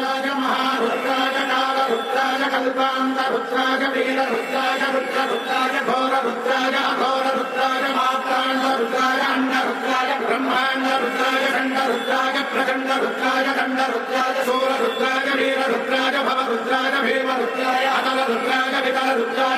రుద్రాయ మహారుద్రాయ కాల రుద్రాయ కల్పాంత రుద్రాయ వీర రుద్రాయ రుద్ర రుద్రాయ ఘోర రుద్రాయ అఘోర రుద్రాయ మాత్రాండ రుద్రాయ అండ రుద్రాయ బ్రహ్మాండ రుద్రాయ ఖండ రుద్రాయ ప్రఖండ రుద్రాయ ఖండ రుద్రాయ సూర రుద్రాయ వీర రుద్రాయ భవ రుద్రాయ భీమ రుద్రాయ అతల రుద్రాయ వితల రుద్రాయ